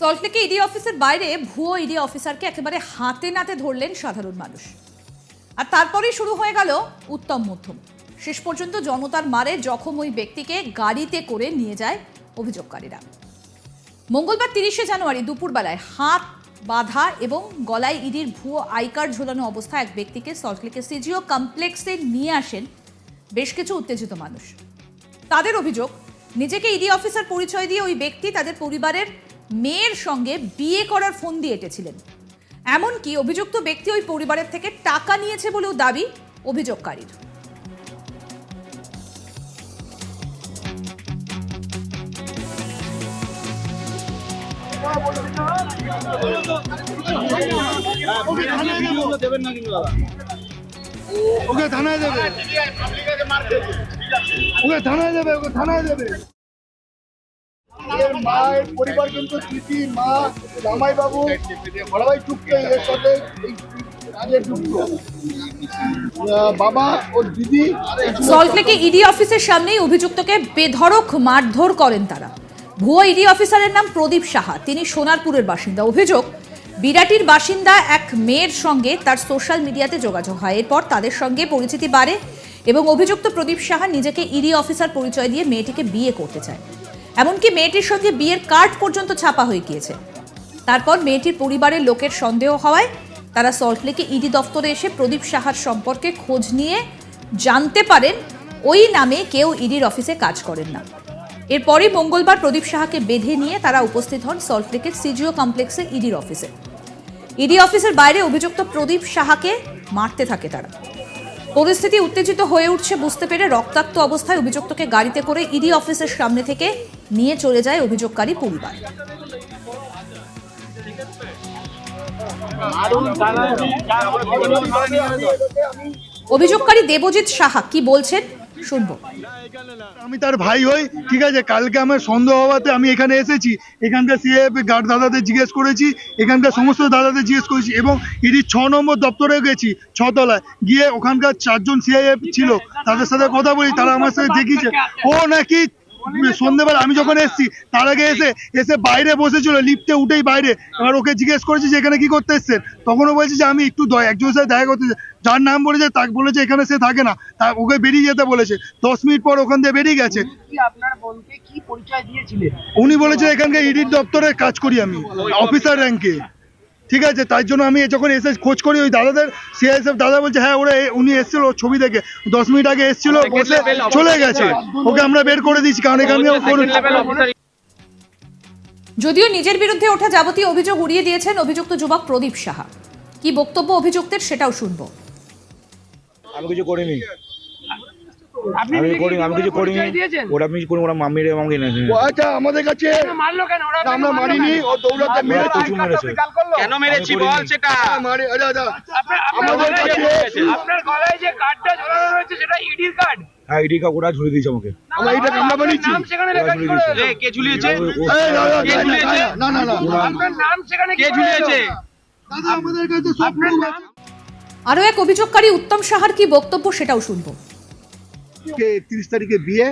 সল্টলেকে ED অফিসের বাইরে ভুয়ো ইডি অফিসারকে একেবারে হাতে নাতে ধরলেন সাধারণ মানুষ। আর তারপরেই শুরু হয়ে গেল উত্তম মধ্যম। শেষ পর্যন্ত জনতার মারে জখম ওই ব্যক্তিকে গাড়িতে করে নিয়ে যায় অভিযোগকারীরা। মঙ্গলবার তিরিশে জানুয়ারি দুপুরবেলায় হাত, বাঁধা এবং গলায় ইডির ভুয়ো আই কার্ড ঝোলানো অবস্থায় এক ব্যক্তিকে সল্টলেকের সিজিও কমপ্লেক্সে নিয়ে আসেন বেশ কিছু উত্তেজিত মানুষ। তাদের অভিযোগ, নিজেকে ইডি অফিসার পরিচয় দিয়ে ওই ব্যক্তি তাদের পরিবারের মেয়ের সঙ্গে বিয়ে করার ফোন দিয়ে এঁটেছিলেন। এমনকি অভিযুক্ত ব্যক্তি ওই পরিবারের থেকে টাকা নিয়েছে বলেও দাবি অভিযোগকারীর। ওকে থানায় দেবে। ওকে থানায় দেবে, ওকে থানায় দেবে। এর মায়ের পরিবার কিন্তু মা এর সাথে ইডি অফিসের সামনেই অভিযুক্তকে বেধড়ক মারধর করেন তারা। ইডি অফিসারের নাম প্রদীপ সাহা। তিনি সোনারপুরের বাসিন্দা। অভিযোগ, বিরাটির বাসিন্দা এক মেয়ের সঙ্গে তার সোশ্যাল মিডিয়াতে যোগাযোগ হয়। এরপর তাদের সঙ্গে পরিচিতি বাড়ে এবং অভিযুক্ত প্রদীপ সাহা নিজেকে ইডি অফিসার পরিচয় দিয়ে মেয়েটিকে বিয়ে করতে চায়। এমনকি মেয়েটির সঙ্গে বিয়ের কার্ড পর্যন্ত ছাপা হয়ে গিয়েছে। তারপর মেয়েটির পরিবারের লোকের সন্দেহ হওয়ায় তারা সল্টলেকে ইডি দফতরে এসে প্রদীপ সাহার সম্পর্কে খোঁজ নিয়ে জানতে পারেন ওই নামে কেউ ইডির অফিসে কাজ করেন না। এরপরই মঙ্গলবার প্রদীপ সাহাকে বেঁধে নিয়ে তারা উপস্থিত হন সল্টলেকের সিজিও কমপ্লেক্সে ইডির অফিসে। ইডি অফিসের বাইরে অভিযুক্ত প্রদীপ সাহাকে মারতে থাকে তারা। পরিস্থিতি উত্তেজিত হয়ে উঠছে বুঝতে পেরে রক্তাক্ত অবস্থায় অভিযুক্তকে গাড়িতে করে ইডি অফিসের সামনে থেকে নিয়ে চলে যায় অভিযোগকারী পরিবার। অভিযোগকারী দেবজিৎ সাহা কি বলছেন? শুনব আমি তার ভাই হই, ঠিক আছে, কালকে আমার সন্দেহ হওয়াতে আমি এখানে এসেছি। এখানকার সিএফ গার্ড দাদাদের জিজ্ঞেস করেছি, এখানকার সমস্ত দাদাদের জিজ্ঞেস করেছি, এবং ইডি ছ নম্বর দপ্তরে গেছি, ছতলায়। গিয়ে ওখানকার চারজন সিআইএফ ছিল, তাদের সাথে কথা বলি, তারা আমার সাথে দেখিয়েছে। ও নাকি সন্ধ্যেবেলা আমি যখন এসেছি, তার আগে এসে এসে বাইরে বসেছিল, লিফটে উঠেই বাইরে। এবার ওকে জিজ্ঞেস করেছি যে, এখানে কি করতে এসছেন? তখনও বলছে যে, আমি একটু একজনের সাথে দেখা করতে। যার নাম বলেছে তাকে বলেছে এখানে সে থাকে না। তা ওকে বেরিয়ে যেতে বলেছে। দশ মিনিট পর ওখান দিয়ে বেরিয়ে গেছে। কি আপনার বোনকে কি পরিচয় দিয়েছিলেন? উনি বলেছে এখানকার ইডির দপ্তরে কাজ করি আমি অফিসার র্যাঙ্কে ঠিক আছে তাই জন্য আমি যখন এসে খোঁজ করি ওই দাদাদের সিআইএসএফ দাদা বলছে হ্যাঁ ওরা উনি এসেছিল ওর ছবি দেখে। দশ মিনিট আগে এসেছিল বসে চলে গেছে। ওকে আমরা বের করে দিয়েছি কারণ এখানে যদিও নিজের বিরুদ্ধে ওঠা যাবতীয় অভিযোগ উড়িয়ে দিয়েছেন অভিযুক্ত যুবক প্রদীপ সাহা। কি বক্তব্য অভিযুক্তের সেটাও শুনব। আমি কিছু করিনি আপনি আমি করি আমি কিছু করিনি ওরা আমি করি ওরা মাম্মি রে আমাকে এনেছে আচ্ছা আমাদের কাছে মারলো কেন ওরা আমরা মারিনি ও দৌড়াতে মেরেছে প্রচুর মেরেছে কেন মেরেছি বল সেটা মারি আচ্ছা আচ্ছা আপনার- আপনার আমাদের কাছে আপনার গলায় যে কার্ডটা ঝোলানো রয়েছে সেটা ইডির কার্ড হ্যাঁ ইডি কাকুরা ঝুলে দিয়েছে আমাকে আমরা এটা আমরা বানিয়েছি নাম সেখানে লেখা কি কে ঝুলিয়েছে ও- ও- এই, না, না, কে ঝুলিয়েছে? না, না না না আপনার নাম সেখানে কে ঝুলিয়েছে দাদা আমাদের কাছে সব নাম আরও এক অভিযোগকারী উত্তম সাহার কি বক্তব্য সেটাও শুনব। তিরিশ তারিখে বিয়ে।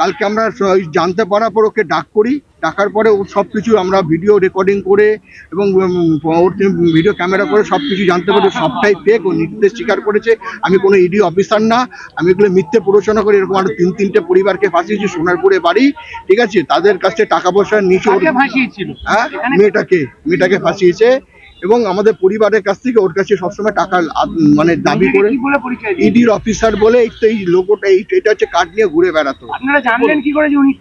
কালকে আমরা জানতে পারার পর ওকে ডাক করি। ডাকার পরে ও সব কিছু আমরা ভিডিও রেকর্ডিং করে এবং ওর ভিডিও ক্যামেরা করে সব কিছু জানতে পারি সবটাই ফেক ও নির্দেশ স্বীকার করেছে। আমি কোনো ইডি অফিসার না। আমি এগুলো মিথ্যে প্ররোচনা করি এরকম আরও তিন তিনটে পরিবারকে ফাঁসিয়েছি সোনারপুরে বাড়ি। ঠিক আছে? তাদের কাছে টাকা পয়সা নিচে হ্যাঁ? মেয়েটাকে। মেয়েটাকে ফাঁসিয়েছে। এবং আমাদের পরিবারের কাছ থেকে ওর কাছে সবসময় টাকা মানে দাবি করে? ইডির অফিসার বলে এই লোকটা এটা হচ্ছে কার্ড নিয়ে ঘুরে বেড়াতো আপনারা জানলেন কি করে যে উনি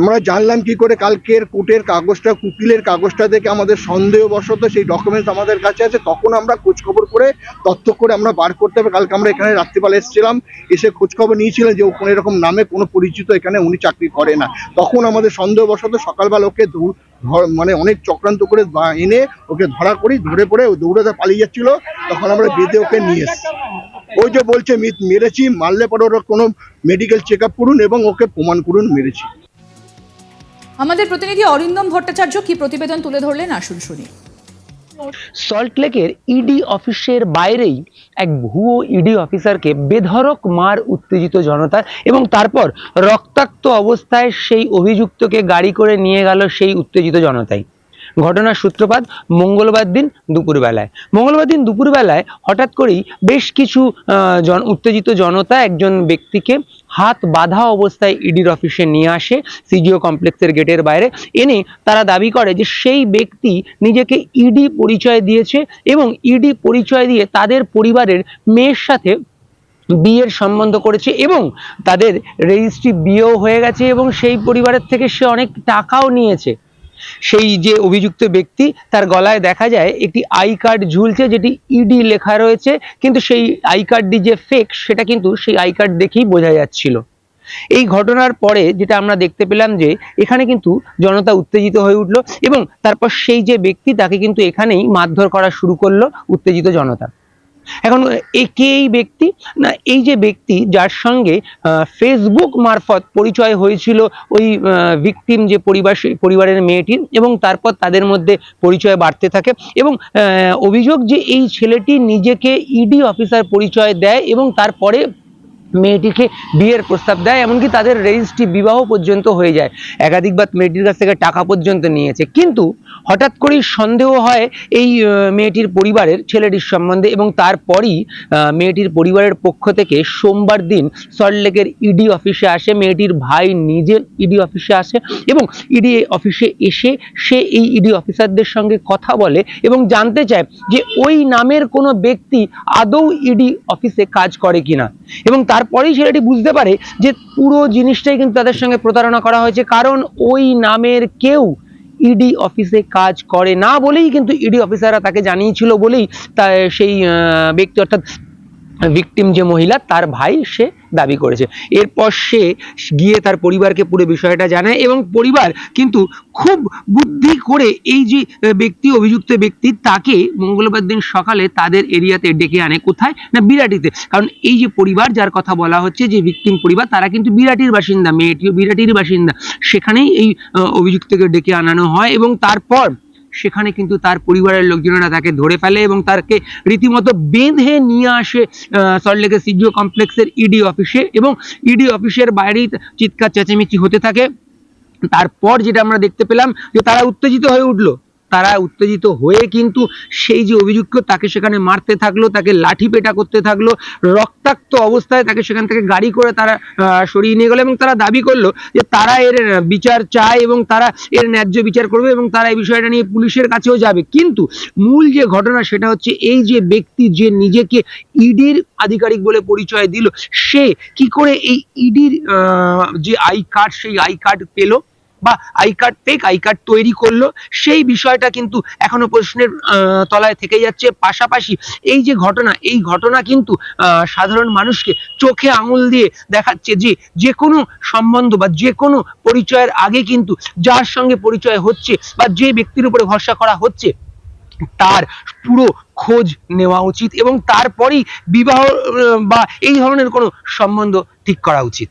আমরা জানলাম কি করে কালকের কোর্টের কাগজটা, কুকিলের কাগজটা দেখে আমাদের সন্দেহবশত সেই ডকুমেন্টস আমাদের কাছে আছে। তখন আমরা খোঁজখবর করে, তথ্য করে আমরা বার করতে হবে। কালকে আমরা এখানে রাত্রিবেলা এসেছিলাম, এসে খোঁজখবর নিয়েছিলাম যে কোনো এরকম নামে কোনো পরিচিত এখানে উনি চাকরি করে না। তখন আমাদের সন্দেহবশত সকালবেলা ওকে মানে অনেক চক্রান্ত করে এনে ওকে ধরা করি, ধরে পড়ে ও দৌড়াতে পালিয়ে যাচ্ছিল। তখন আমরা বেঁধে ওকে নিয়ে এসেছি। ওই যে বলছে মেরেছি, মারলে পরে ওর কোনো মেডিকেল চেক আপ করুন এবং ওকে প্রমাণ করুন, মেরেছি। আমাদের প্রতিনিধি অরিন্দম ভট্টাচার্য কি প্রতিবেদন তুলে ধরলেন? আসুন শুনি। সল্টলেকের ইডি অফিসের বাইরেই এক ভুয়ো ইডি অফিসারকে বেধরক মার উত্তেজিত জনতা এবং তারপর রক্তাক্ত অবস্থায় সেই অভিযুক্তকে গাড়ি করে নিয়ে গেল সেই উত্তেজিত জনতাই। ঘটনার সূত্রপাত মঙ্গলবার দিন দুপুরবেলায়। মঙ্গলবার দিন দুপুরবেলায় হঠাৎ করেই বেশ কিছু জন, উত্তেজিত জনতা একজন ব্যক্তিকে হাত বাঁধা অবস্থায় ইডির অফিসে নিয়ে আসে, সিজিও কমপ্লেক্সের গেটের বাইরে। এনে তারা দাবি করে যে সেই ব্যক্তি নিজেকে ইডি পরিচয় দিয়েছে এবং ইডি পরিচয় দিয়ে তাদের পরিবারের মেয়ের সাথে বিয়ের সম্বন্ধ করেছে এবং তাদের রেজিস্ট্রি বিয়েও হয়ে গেছে এবং সেই পরিবারের থেকে সে অনেক টাকাও নিয়েছে। সেই যে অভিযুক্ত ব্যক্তি, তার গলায় দেখা যায় একটি আই কার্ড ঝুলছে যেটি ইডি লেখা রয়েছে, কিন্তু সেই আই কার্ডটি যে ফেক সেটা কিন্তু সেই আই কার্ড দেখেই বোঝা যাচ্ছিল। এই ঘটনার পরে যেটা আমরা দেখতে পেলাম যে, এখানে কিন্তু জনতা উত্তেজিত হয়ে উঠল এবং তারপর সেই যে ব্যক্তি, তাকে কিন্তু এখানেই মারধর করা শুরু করল উত্তেজিত জনতা। এখন এ কে এই ব্যক্তি, না, এই যে ব্যক্তি যার সঙ্গে ফেসবুক মারফত পরিচয় হয়েছিল ওই ভিকটিম যে পরিবার পরিবারের মেয়েটির এবং তারপর তাদের মধ্যে পরিচয় বাড়তে থাকে এবং অভিযোগ যে এই ছেলেটি নিজেকে ইডি অফিসার পরিচয় দেয় এবং তারপরে মেয়েটিকে বিয়ের প্রস্তাব দেয়, এমনকি তাদের রেজিস্ট্রি বিবাহ পর্যন্ত হয়ে যায়। একাধিকবার মেয়েটির কাছ থেকে টাকা পর্যন্ত নিয়েছে। কিন্তু হঠাৎ করেই সন্দেহ হয় এই মেয়েটির পরিবারের ছেলেটির সম্বন্ধে এবং তারপরই মেয়েটির পরিবারের পক্ষ থেকে সোমবার দিন সল্টলেকের ইডি অফিসে আসে, মেয়েটির ভাই নিজে ইডি অফিসে আসে এবং ইডি অফিসে এসে সে এই ইডি অফিসারদের সঙ্গে কথা বলে এবং জানতে চায় যে ওই নামের কোনো ব্যক্তি আদৌ ইডি অফিসে কাজ করে কিনা। এবং তারপরেই ছেলেটি বুঝতে পারে যে পুরো জিনিসটাই কিন্তু তাদের সঙ্গে প্রতারণা করা হয়েছে, কারণ ওই নামের কেউ ইডি অফিসে কাজ করে না বলেই কিন্তু ইডি অফিসাররা তাকে জানিয়েছিল বলেই তা সেই ব্যক্তি অর্থাৎ ভিকটিম যে মহিলা, তার ভাই সে দাবি করেছে। এরপর সে গিয়ে তার পরিবারকে পুরো বিষয়টা জানায় এবং পরিবার কিন্তু খুব বুদ্ধি করে এই যে ব্যক্তি, অভিযুক্ত ব্যক্তি, তাকে মঙ্গলবার দিন সকালে তাদের এরিয়াতে ডেকে আনে। কোথায়? না বিরাটিতে। কারণ এই যে পরিবার, যার কথা বলা হচ্ছে যে ভিকটিম পরিবার, তারা কিন্তু বিরাটির বাসিন্দা, মেয়েটিও বিরাটির বাসিন্দা। সেখানেই এই অভিযুক্তকে ডেকে আনানো হয় এবং তারপর সেখানে কিন্তু তার পরিবারের লোকজনেরা তাকে ধরে ফেলে এবং তাকে রীতিমতো বেঁধে নিয়ে আসে সল্টলেকের সিজিও কমপ্লেক্সের ইডি অফিসে এবং ইডি অফিসের বাইরেই চিৎকার চেঁচামেচি হতে থাকে। তারপর যেটা আমরা দেখতে পেলাম যে তারা উত্তেজিত হয়ে উঠল। তারা উত্তেজিত হয়ে কিন্তু সেই যে অভিযুক্ত তাকে সেখানে মারতে থাকল, তাকে লাঠি পেটা করতে থাকল, রক্তাক্ত অবস্থায় তাকে সেখান থেকে গাড়ি করে তারা সরিয়ে নিয়ে গেলো এবং তারা দাবি করল যে তারা এর বিচার চায় এবং তারা এর ন্যায্য বিচার করবে এবং তারা এই বিষয়টা নিয়ে পুলিশের কাছেও যাবে। কিন্তু মূল যে ঘটনা সেটা হচ্ছে এই যে ব্যক্তি যে নিজেকে ইডির আধিকারিক বলে পরিচয় দিল, সে কি করে এই ইডির যে আই কার্ড, সেই আই কার্ড পেল? বা I card fake I card তৈরি করল, সেই বিষয়টা কিন্তু এখনও প্রশ্নের তলায় থেকে যাচ্ছে। পাশাপাশি এই যে ঘটনা, এই ঘটনা কিন্তু সাধারণ মানুষকে চোখে আঙুল দিয়ে দেখাচ্ছে যে যে কোনো সম্বন্ধ বা যে কোনো পরিচয়ের আগে কিন্তু যার সঙ্গে পরিচয় হচ্ছে বা যে ব্যক্তির উপরে ভরসা করা হচ্ছে, তার পুরো খোঁজ নেওয়া উচিত এবং তারপরেই বিবাহ বা এই ধরনের কোনো সম্বন্ধ ঠিক করা উচিত।